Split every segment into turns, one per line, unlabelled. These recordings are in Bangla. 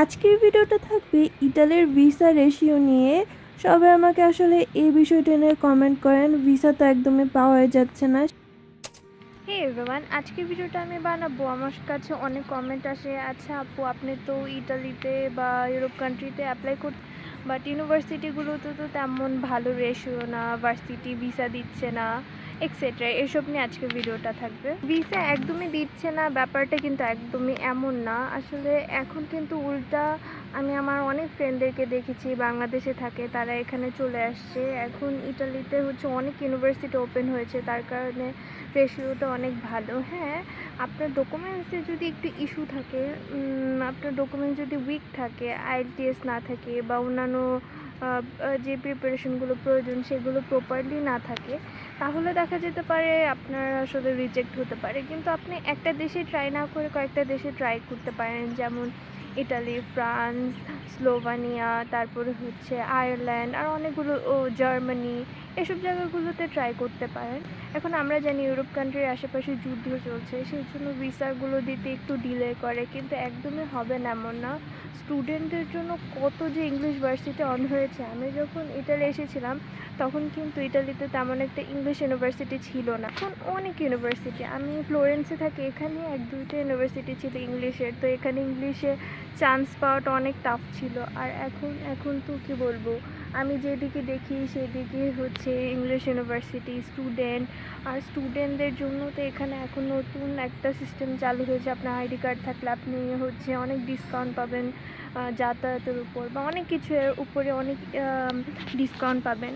আজকের ভিডিওটা থাকবে ইটালির ভিসা রেশিও নিয়ে। সবাই আমাকে আসলে এই বিষয়টা নিয়ে কমেন্ট করেন। ভিসা তো একদমই পাওয়া যাচ্ছে না।
হে এভরিওয়ান আজকের ভিডিওটা আমি বানাবো। আমার কাছে অনেক কমেন্ট আসে আচ্ছা আপু, আপনি তো ইটালিতে বা ইউরোপ কান্ট্রিতে অ্যাপ্লাই কর বাট ইউনিভার্সিটিগুলোতে তো তেমন ভালো রেশিও না ভার্সিটি ভিসা দিচ্ছে না। এক্সেট্রা এসব নিয়ে আজকের ভিডিওটা থাকবে। ভিসা একদমই দিচ্ছে না, ব্যাপারটা কিন্তু একদমই এমন না। আসলে এখন কিন্তু উল্টা আমি আমার অনেক ফ্রেন্ডদেরকে দেখেছি, বাংলাদেশে থাকে, তারা এখানে চলে আসছে। এখন ইটালিতে হচ্ছে অনেক ইউনিভার্সিটি ওপেন হয়েছে, তার কারণে রেশিওটা অনেক ভালো। হ্যাঁ আপনার ডকুমেন্টসে যদি একটু ইস্যু থাকে আপনার ডকুমেন্টস যদি উইক থাকে আইএলটিএস না থাকে বা অন্যান্য যে প্রিপারেশনগুলো প্রয়োজন, সেগুলো প্রপারলি না থাকে তাহলে দেখা যেতে পারে আপনার আসলে রিজেক্ট হতে পারে। কিন্তু আপনি একটা দেশে ট্রাই না করে কয়েকটা দেশে ট্রাই করতে পারেন। যেমন ইটালি ফ্রান্স স্লোভানিয়া তারপরে হচ্ছে আয়ারল্যান্ড আর অনেকগুলো ও জার্মানি এসব জায়গাগুলোতে ট্রাই করতে পারেন। এখন আমরা জানি ইউরোপ কান্ট্রির আশেপাশে যুদ্ধ চলছে, সেই জন্য ভিসাগুলো দিতে একটু ডিলে করে, কিন্তু একদমই হবে না, এমন না। স্টুডেন্টদের জন্য কত যে ইংলিশ ভার্সিটি অন হয়েছে। আমি যখন ইটালি এসেছিলাম, তখন কিন্তু ইটালিতে তেমন একটা ইংলিশ ইউনিভার্সিটি ছিল না। এখন অনেক ইউনিভার্সিটি আমি ফ্লোরেন্সে থাকি, এখানে এক, দুইটা ইউনিভার্সিটি ছিল ইংলিশের তো এখানে ইংলিশে চান্স পাওয়াটা অনেক টাফ ছিল। আর এখন এখন তো কী বলব, আমি যেদিকে দেখি সেদিকে হচ্ছে ইংলিশ ইউনিভার্সিটি স্টুডেন্ট আর স্টুডেন্টদের জন্য তো এখানে এখন নতুন একটা সিস্টেম চালু হয়েছে। আপনার আইডি কার্ড থাকলে আপনি হচ্ছে অনেক ডিসকাউন্ট পাবেন যাতায়াতের উপর বা অনেক কিছুর উপরে অনেক ডিসকাউন্ট পাবেন।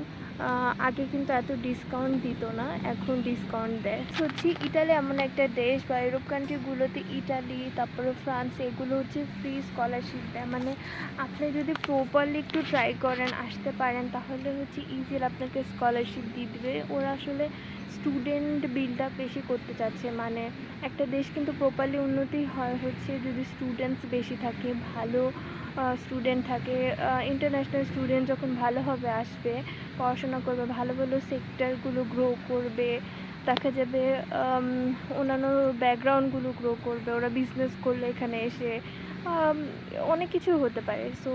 আগে কিন্তু এত ডিসকাউন্ট দিত না, এখন ডিসকাউন্ট দেয়। হচ্ছে ইটালি এমন একটা দেশ বা ইউরোপ কান্ট্রিগুলোতে ইটালি, তারপরে ফ্রান্স, এগুলো হচ্ছে ফ্রি স্কলারশিপ দেয়। মানে আপনি যদি প্রপারলি একটু ট্রাই করেন, আসতে পারেন, তাহলে হচ্ছে ইজিলি আপনাকে স্কলারশিপ দিয়ে দিবে। ওরা আসলে স্টুডেন্ট বিল্ড আপ বেশি করতে চাচ্ছে। মানে একটা দেশ কিন্তু প্রপারলি উন্নতি হয় হচ্ছে যদি স্টুডেন্টস বেশি থাকে, ভালো স্টুডেন্ট থাকে ইন্টারন্যাশনাল স্টুডেন্ট যখন ভালোভাবে আসবে, পড়াশোনা করবে, ভালো ভালো সেক্টরগুলো গ্রো করবে, দেখা যাবে অন্যান্য ব্যাকগ্রাউন্ডগুলো গ্রো করবে, ওরা বিজনেস করলে এখানে এসে অনেক কিছু হতে পারে। সো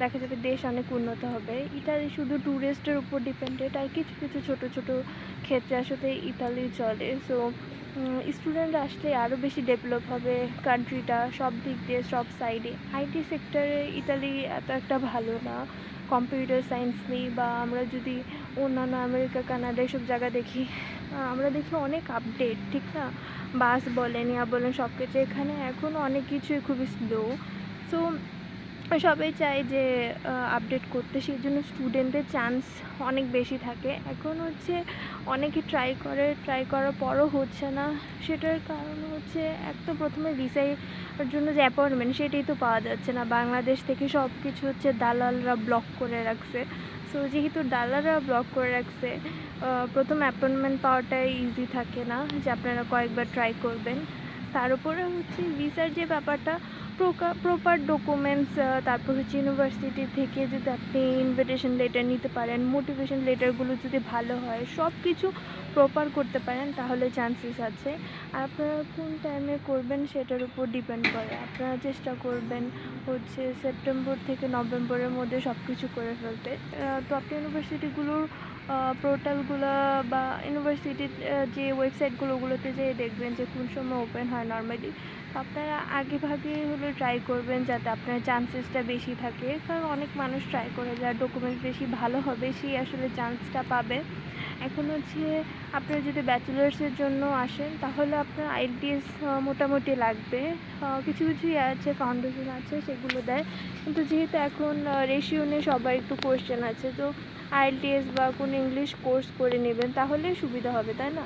দেখা যাবে দেশ অনেক উন্নত হবে। ইটালি শুধু ট্যুরিস্টের উপর ডিপেন্ডেড আর কিছু কিছু ছোট ছোট ক্ষেত্রে আসলে ইতালি চলে। সো স্টুডেন্ট আসলে আরও বেশি ডেভেলপ হবে কান্ট্রিটা সব দিক দিয়ে, সব সাইডে আইটি সেক্টরে ইতালি এত একটা ভালো না। কম্পিউটার সায়েন্স নেই বা আমরা যদি অন্যান্য আমেরিকা কানাডা এসব জায়গা দেখি আমরা দেখি অনেক আপডেট ঠিক না? বাস বলেন, ইয়া বলেন সব কিছু এখানে এখনও অনেক কিছুই খুবই স্লো সো সবাই চায় যে আপডেট করতে। সেই জন্য স্টুডেন্টদের চান্স অনেক বেশি থাকে। এখন হচ্ছে অনেকে ট্রাই করে ট্রাই করার পরও হচ্ছে না। সেটার কারণ হচ্ছে এক তো প্রথমে ভিসার জন্য যে অ্যাপয়েন্টমেন্ট সেটাই তো পাওয়া যাচ্ছে না। বাংলাদেশ থেকে সব কিছু হচ্ছে দালালরা ব্লক করে রাখছে। সো যেহেতু দালালরা ব্লক করে রাখছে প্রথম অ্যাপয়েন্টমেন্ট পাওয়াটাই ইজি থাকে না যে আপনারা কয়েকবার ট্রাই করবেন। তার উপরে হচ্ছে ভিসার যে ব্যাপারটা প্রপার ডকুমেন্টস তারপর হচ্ছে ইউনিভার্সিটি থেকে যদি আপনি ইনভিটেশন লেটার নিতে পারেন মোটিভেশন লেটারগুলো যদি ভালো হয় সব কিছু প্রপার করতে পারেন, তাহলে চান্সেস আছে। আর আপনারা কোন টাইমে করবেন সেটার উপর ডিপেন্ড করে। আপনারা চেষ্টা করবেন হচ্ছে সেপ্টেম্বর থেকে নভেম্বরের মধ্যে সব কিছু করে ফেলতে। তো আপনি ইউনিভার্সিটিগুলোর পোর্টালগুলো বা ইউনিভার্সিটির যে ওয়েবসাইটগুলো ওগুলোতে যেয়ে দেখবেন যে কোন সময় ওপেন হয় নর্মালি আপনারা আগে ভাগে হলো ট্রাই করবেন যাতে আপনার চান্সেসটা বেশি থাকে। কারণ অনেক মানুষ ট্রাই করে, যার ডকুমেন্টস বেশি ভালো হবে সেই আসলে চান্সটা পাবে। এখন হচ্ছে আপনারা যদি ব্যাচেলার্সের জন্য আসেন, তাহলে আপনার আইডিএস মোটামুটি লাগবে। কিছু কিছু আছে ফাউন্ডেশন আছে, সেগুলো দেয়। কিন্তু যেহেতু এখন রেশিও নিয়ে সবার একটু কোয়েশ্চেন আছে, তো আইএলটিএস বা কোনো ইংলিশ কোর্স করে নেবেন, তাহলে সুবিধা হবে, তাই না?